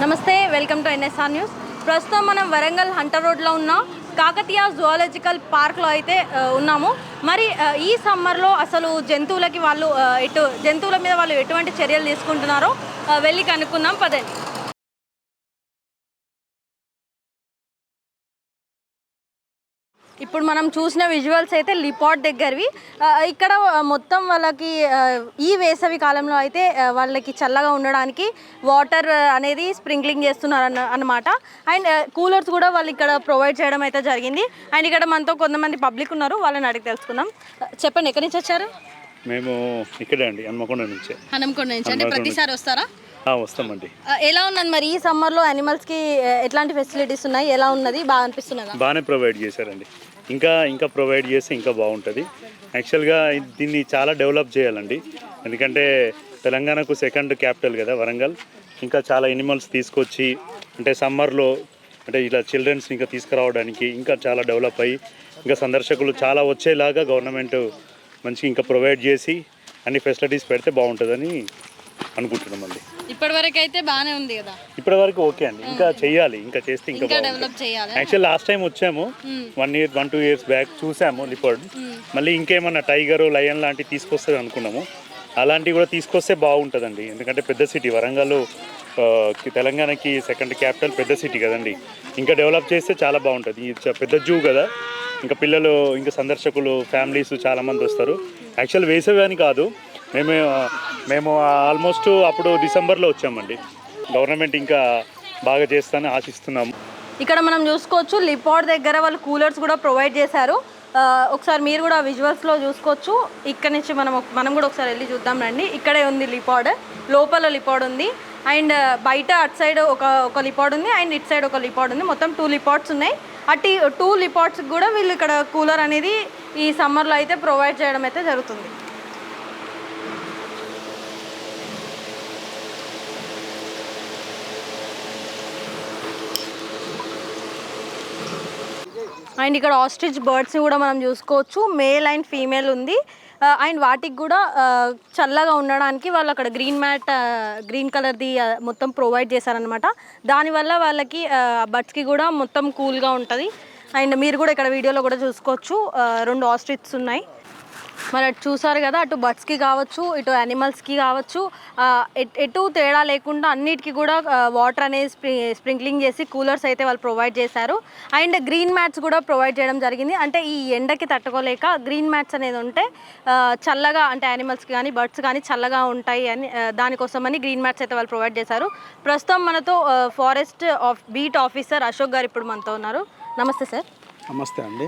నమస్తే welcome to NSR news. ప్రస్తుతం మనం వరంగల్ హంటర్ రోడ్లో ఉన్నాం కాకతీయ జువాలజికల్ పార్క్లో అయితే ఉన్నాము. మరి ఈ సమ్మర్లో అసలు జంతువులకి వాళ్ళు ఎటు జంతువుల మీద వాళ్ళు ఎటువంటి చర్యలు తీసుకుంటున్నారో వెళ్ళి కనుక్కుందాం. పదండి. ఇప్పుడు మనం చూసిన విజువల్స్ అయితే లిపాట్ దగ్గరవి. ఇక్కడ మొత్తం వాళ్ళకి ఈ వేసవి కాలంలో అయితే వాళ్ళకి చల్లగా ఉండడానికి వాటర్ అనేది స్ప్రింక్లింగ్ చేస్తున్నారు అన్న అన్నమాట. అండ్ కూలర్స్ కూడా వాళ్ళు ఇక్కడ ప్రొవైడ్ చేయడం అయితే జరిగింది. అండ్ ఇక్కడ మనతో కొంతమంది పబ్లిక్ ఉన్నారు. వాళ్ళని అడిగి తెలుసుకుందాం. చెప్పండి ఎక్కడి నుంచి వచ్చారు? మేము ఇక్కడే అండి హన్మకొండ నుంచే. హనంకొండ నుంచి. అంటే హన్మకొండ ప్రతిసారి వస్తారా? ఆ, వస్తామండి. ఎలా ఉన్నది మరి? ఈ సమ్మర్లో యానిమల్స్కి ఎట్లాంటి ఫెసిలిటీస్ ఉన్నాయి? ఎలా ఉన్నది? బాగా అనిపిస్తున్నదా? బాగానే ప్రొవైడ్ చేశారండి. ఇంకా ఇంకా ప్రొవైడ్ చేస్తే ఇంకా బాగుంటుంది. యాక్చువల్గా దీన్ని చాలా డెవలప్ చేయాలండి. ఎందుకంటే తెలంగాణకు సెకండ్ క్యాపిటల్ కదా వరంగల్. ఇంకా చాలా ఎనిమల్స్ తీసుకొచ్చి అంటే సమ్మర్లో అంటే ఇలా చిల్డ్రన్స్ ఇంకా తీసుకురావడానికి ఇంకా చాలా డెవలప్ అయ్యి ఇంకా సందర్శకులు చాలా వచ్చేలాగా గవర్నమెంట్ మంచిగా ఇంకా ప్రొవైడ్ చేసి అన్ని ఫెసిలిటీస్ పెడితే బాగుంటుందని అనుకుంటున్నామండి. ఇప్పటి వరకు అయితే బాగానే ఉంది కదా. ఇప్పటి వరకు ఓకే అండి. ఇంకా చెయ్యాలి ఇంకా చేస్తే ఇంకా ఇంకా డెవలప్ చేయాలి యాక్చువల్ లాస్ట్ టైం వచ్చాము. One year one two years back చూసాము లిపర్డ్ మళ్ళీ ఇంకేమన్నా టైగర్ లయన్ లాంటివి తీసుకొస్తుంది అనుకున్నాము. అలాంటివి కూడా తీసుకొస్తే బాగుంటుందండి. ఎందుకంటే పెద్ద సిటీ వరంగల్ తెలంగాణకి సెకండ్ క్యాపిటల్ పెద్ద సిటీ కదండి. ఇంకా డెవలప్ చేస్తే చాలా బాగుంటుంది. పెద్ద జూ కదా. ఇంకా పిల్లలు ఇంకా సందర్శకులు ఫ్యామిలీస్ చాలా మంది వస్తారు. యాక్చువల్ వేసవి అని కాదు. మేము మేము ఆల్మోస్ట్ అప్పుడు డిసెంబర్లో వచ్చామండి. గవర్నమెంట్ ఇంకా బాగా చేస్తానని ఆశిస్తున్నాము. ఇక్కడ మనం చూసుకోవచ్చు లిపాడ్ దగ్గర వాళ్ళు కూలర్స్ కూడా ప్రొవైడ్ చేశారు. ఒకసారి మీరు కూడా విజువల్స్లో చూసుకోవచ్చు. ఇక్కడ నుంచి మనం మనం కూడా ఒకసారి వెళ్ళి చూద్దాం రండి. ఇక్కడే ఉంది లిపాడ్ లోపల లిపాడ్ ఉంది. అండ్ బయట అటు సైడ్ ఒక ఒక లిపాడ్ ఉంది. అండ్ ఇటు సైడ్ ఒక లిపాడ్ ఉంది. మొత్తం టూ లిపాడ్స్ ఉన్నాయి. అటు టూ లిపాడ్స్కి కూడా వీళ్ళు ఇక్కడ కూలర్ అనేది ఈ సమ్మర్లో అయితే ప్రొవైడ్ చేయడం అయితే జరుగుతుంది. అండ్ ఇక్కడ ఆస్ట్రిచ్ బర్డ్స్ని కూడా మనం చూసుకోవచ్చు. మేల్ అండ్ ఫీమేల్ ఉంది. అండ్ వాటికి కూడా చల్లగా ఉండడానికి వాళ్ళు అక్కడ గ్రీన్ మ్యాట్ గ్రీన్ కలర్ది మొత్తం ప్రొవైడ్ చేశారనమాట దానివల్ల వాళ్ళకి బర్డ్స్కి కూడా మొత్తం కూల్గా ఉంటుంది. అండ్ మీరు కూడా ఇక్కడ వీడియోలో కూడా చూసుకోవచ్చు. రెండు ఆస్ట్రిచ్స్ ఉన్నాయి. మరి అటు చూసారు కదా అటు బర్డ్స్కి కావచ్చు ఇటు యానిమల్స్కి కావచ్చు ఎటు తేడా లేకుండా అన్నిటికీ కూడా వాటర్ అనేది స్ప్రి స్ప్రింక్లింగ్ చేసి కూలర్స్ అయితే వాళ్ళు ప్రొవైడ్ చేశారు. అండ్ గ్రీన్ మ్యాట్స్ కూడా ప్రొవైడ్ చేయడం జరిగింది. అంటే ఈ ఎండకి తట్టుకోలేక గ్రీన్ మ్యాట్స్ అనేది ఉంటే చల్లగా అంటే యానిమల్స్కి కానీ బర్డ్స్ కానీ చల్లగా ఉంటాయి అని దానికోసమని గ్రీన్ మ్యాట్స్ అయితే వాళ్ళు ప్రొవైడ్ చేశారు. ప్రస్తుతం మనతో forest of beat officer Ashok గారు ఇప్పుడు మనతో ఉన్నారు. నమస్తే సార్. నమస్తే అండి.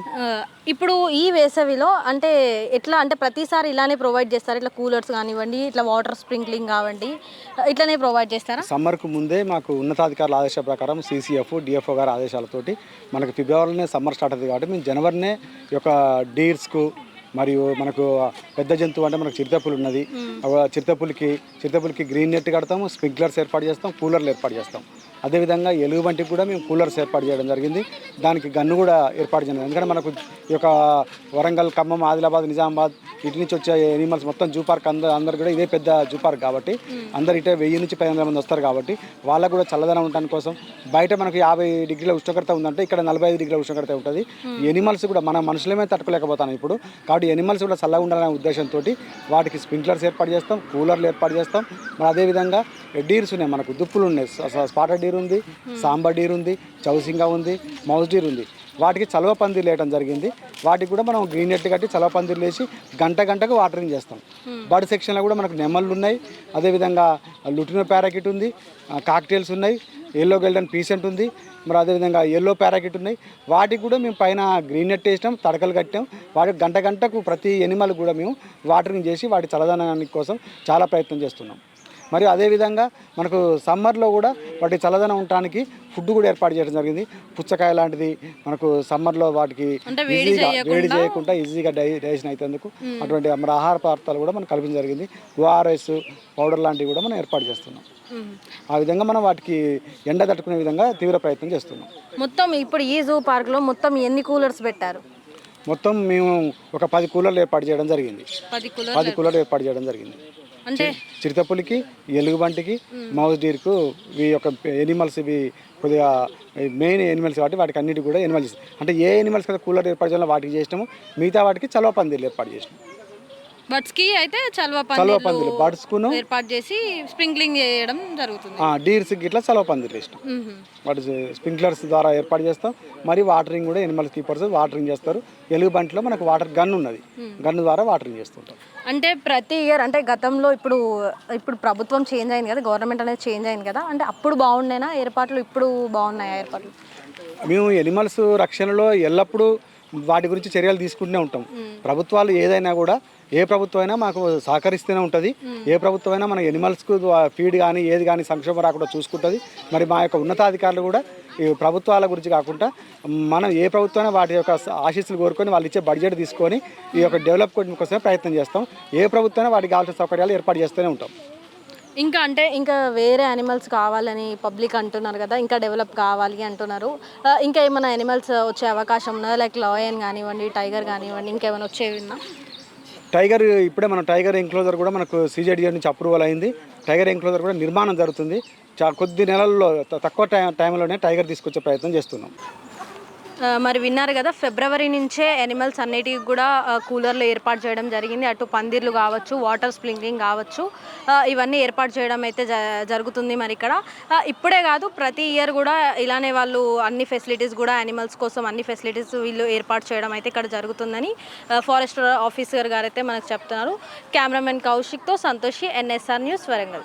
ఇప్పుడు ఈ వేసవిలో అంటే ఎట్లా అంటే ప్రతిసారి ఇలానే ప్రొవైడ్ చేస్తారు? ఇట్లా కూలర్స్ కానివ్వండి ఇట్లా వాటర్ స్ప్రింక్లింగ్ కావండి ఇట్లానే ప్రొవైడ్ చేస్తారా? సమ్మర్కు ముందే మాకు ఉన్నతాధికారుల ఆదేశాల ప్రకారం సీసీఎఫ్ డిఎఫ్ఓ గారి ఆదేశాలతోటి మనకు ఫిబ్రవరిలోనే సమ్మర్ స్టార్ట్ అవుతుంది కాబట్టి మేము జనవరినే యొక్క డీర్స్కు మరియు మనకు పెద్ద జంతువు అంటే మనకు చిరుతపులు ఉన్నది. చిరుతపులికి చిరుతపులికి గ్రీన్ నెట్ కడతాము స్ప్రింక్లర్స్ ఏర్పాటు చేస్తాం కూలర్లు ఏర్పాటు చేస్తాం. అదేవిధంగా ఎలుగు వంటికి కూడా మేము కూలర్స్ ఏర్పాటు చేయడం జరిగింది. దానికి గన్ను కూడా ఏర్పాటు చేయడం ఎందుకంటే మనకు ఈ యొక్క వరంగల్ ఖమ్మం ఆదిలాబాద్ నిజామాబాద్ ఇటు నుంచి వచ్చే ఎనిమల్స్ మొత్తం జూ పార్క్ అందరూ అందరు కూడా ఇదే పెద్ద జూ పార్క్ కాబట్టి అందరు ఇటే వెయ్యి నుంచి పది వందల మంది వస్తారు కాబట్టి వాళ్ళకు కూడా చల్లదనం ఉండడానికి కోసం బయట మనకు యాభై డిగ్రీల ఉష్ణోగ్రత ఉందంటే ఇక్కడ నలభై ఐదు డిగ్రీల ఉష్ణోగ్రత ఉంటుంది. ఎనిమల్స్ కూడా మన మనుషులమే తట్టుకోలేకపోతాను ఇప్పుడు. కాబట్టి ఎనిమల్స్ కూడా చల్లగా ఉండాలనే ఉద్దేశంతో వాటికి స్ప్రింక్లర్స్ ఏర్పాటు చేస్తాం కూలర్లు ఏర్పాటు చేస్తాం. మరి అదేవిధంగా డీర్స్ ఉన్నాయి మనకు దుప్పులు ఉన్నాయి స- స్పాటర్ డీర్ ఉంది సాంబా డీర్ ఉంది చౌసింగా ఉంది మౌస్ డీర్ ఉంది. వాటికి చలవ పందిర్లు వేయడం జరిగింది. వాటికి కూడా మనం గ్రీన్ నెట్ కట్టి చలవ పందిర్లు వేసి గంట గంటకు వాటరింగ్ చేస్తాం. బర్డ్ సెక్షన్లో కూడా మనకు నెమళ్ళు ఉన్నాయి. అదేవిధంగా లుటినో ప్యారాకిట్ ఉంది కాక్టైల్స్ ఉన్నాయి ఎల్లో గెల్డన్ పీసెంట్ ఉంది మరి అదేవిధంగా ఎల్లో ప్యారాకిట్ ఉన్నాయి. వాటికి కూడా మేము పైన గ్రీన్ నెట్ వేసినాం తడకలు కట్టాం. వాటికి గంట గంటకు ప్రతి ఎనిమల్ కూడా మేము వాటరింగ్ చేసి వాటి చలదనానికి కోసం చాలా ప్రయత్నం చేస్తున్నాం. మరియు అదేవిధంగా మనకు సమ్మర్లో కూడా వాటి చల్లదనం ఉండటానికి ఫుడ్ కూడా ఏర్పాటు చేయడం జరిగింది. పుచ్చకాయ లాంటిది మనకు సమ్మర్లో వాటికి ఈజీగా చేయకుండా- వేడి చేయకుండా ఈజీగా డై డైజెషన్ అవుతుందుకు అటువంటి మన ఆహార పదార్థాలు కూడా మనం కల్పించడం జరిగింది. ఓఆర్ఎస్ పౌడర్ లాంటివి కూడా మనం ఏర్పాటు చేస్తున్నాం. ఆ విధంగా మనం వాటికి ఎండ తట్టుకునే విధంగా తీవ్ర ప్రయత్నం చేస్తున్నాం. మొత్తం ఇప్పుడు ఈ జూ పార్క్లో మొత్తం ఎన్ని కూలర్స్ పెట్టారు? మొత్తం మేము ఒక పది కూలర్లు ఏర్పాటు చేయడం జరిగింది. పది కూలర్లు ఏర్పాటు చేయడం జరిగింది. అంటే చిరుతపులికి ఎలుగుబంటికి మౌస్ డీర్కు ఈ యొక్క ఎనిమల్స్ ఇవి కొద్దిగా మెయిన్ ఎనిమల్స్ కాబట్టి వాటికి అన్నిటి కూడా ఎనిమల్స్ అంటే ఏ ఎనిమల్స్ కదా కూలర్ ఏర్పాటు చేయాలో వాటికి చేసినాము మిగతా వాటికి చలవ పందిర్లు ఏర్పాటు చేసినాము బర్డ్స్కి అయితే చల్వ చలవ పందిర్లు పందిర్లు బర్డ్స్కును ఏర్పాటు చేసి స్ప్రింక్లింగ్ చేయడం జరుగుతుంది. డీర్స్కి ఇట్లా చలవ వేసినాం మ్మ్. వాటి స్ప్రింక్లర్స్ ద్వారా ఏర్పాటు చేస్తాం. మరి వాటరింగ్ కూడా ఎనిమల్ కీపర్స్ వాటరింగ్ చేస్తారు. ఎలుగుబంటిలో మనకు వాటర్ గన్ ఉన్నది. గన్ ద్వారా వాటరింగ్ చేస్తుంటాం. అంటే ప్రతి ఇయర్ అంటే గతంలో ఇప్పుడు ఇప్పుడు ప్రభుత్వం చేంజ్ అయింది కదా గవర్నమెంట్ అనేది చేంజ్ అయింది కదా అంటే అప్పుడు బాగుండేనా? ఏర్పాట్లు ఇప్పుడు బాగున్నాయా ఏర్పాట్లు? మేము ఎనిమల్స్ రక్షణలో ఎల్లప్పుడూ వాటి గురించి చర్యలు తీసుకుంటూనే ఉంటాం. ప్రభుత్వాలు ఏదైనా కూడా ఏ ప్రభుత్వం అయినా మాకు సహకరిస్తూనే ఉంటుంది. ఏ ప్రభుత్వం అయినా మన ఎనిమల్స్కు ఫీడ్ కానీ ఏది కానీ సంక్షేమం రాకుండా చూసుకుంటుంది. మరి మా యొక్క ఉన్నతాధికారులు కూడా ఈ ప్రభుత్వాల గురించి కాకుండా మనం ఏ ప్రభుత్వమైనా వాటి యొక్క ఆశీస్సులు కోరుకొని వాళ్ళు ఇచ్చే బడ్జెట్ తీసుకొని ఈ యొక్క డెవలప్ కోసమే ప్రయత్నం చేస్తాం. ఏ ప్రభుత్వమైనా వాటికి కావాల్సిన సౌకర్యాలు ఏర్పాటు చేస్తూనే ఉంటాం. ఇంకా అంటే ఇంకా వేరే యానిమల్స్ కావాలని పబ్లిక్ అంటున్నారు కదా ఇంకా డెవలప్ కావాలి అంటున్నారు. ఇంకా ఏమైనా యానిమల్స్ వచ్చే అవకాశం ఉన్నదా లైక్ లాయన్ కానివ్వండి టైగర్ కానివ్వండి ఇంకేమైనా వచ్చేవి ఉన్నా టైగర్ ఇప్పుడే మన టైగర్ ఎంక్లోజర్ కూడా మనకు సీజేడిఏ నుంచి అప్రూవల్ అయింది. టైగర్ ఎంక్లోజర్ కూడా నిర్మాణం జరుగుతుంది. చా కొద్ది నెలల్లో తక్కువ టైం టైంలోనే టైగర్ తీసుకొచ్చే ప్రయత్నం చేస్తున్నాం. మరి విన్నారు కదా ఫిబ్రవరి నుంచే యానిమల్స్ అన్నిటికి కూడా కూలర్లు ఏర్పాటు చేయడం జరిగింది. అటు పందిర్లు కావచ్చు వాటర్ స్ప్రింక్లింగ్ కావచ్చు ఇవన్నీ ఏర్పాటు చేయడం అయితే జ- జరుగుతుంది మరి ఇక్కడ. ఇప్పుడే కాదు ప్రతి ఇయర్ కూడా ఇలానే వాళ్ళు అన్ని ఫెసిలిటీస్ కూడా యానిమల్స్ కోసం అన్ని ఫెసిలిటీస్ వీళ్ళు ఏర్పాటు చేయడం అయితే ఇక్కడ జరుగుతుందని ఫారెస్ట్ ఆఫీసర్ గారు అయితే మనకు చెప్తున్నారు. కెమెరామెన్ కౌశిక్తో సంతోషి ఎన్ఎస్ఆర్ న్యూస్ వరంగల్.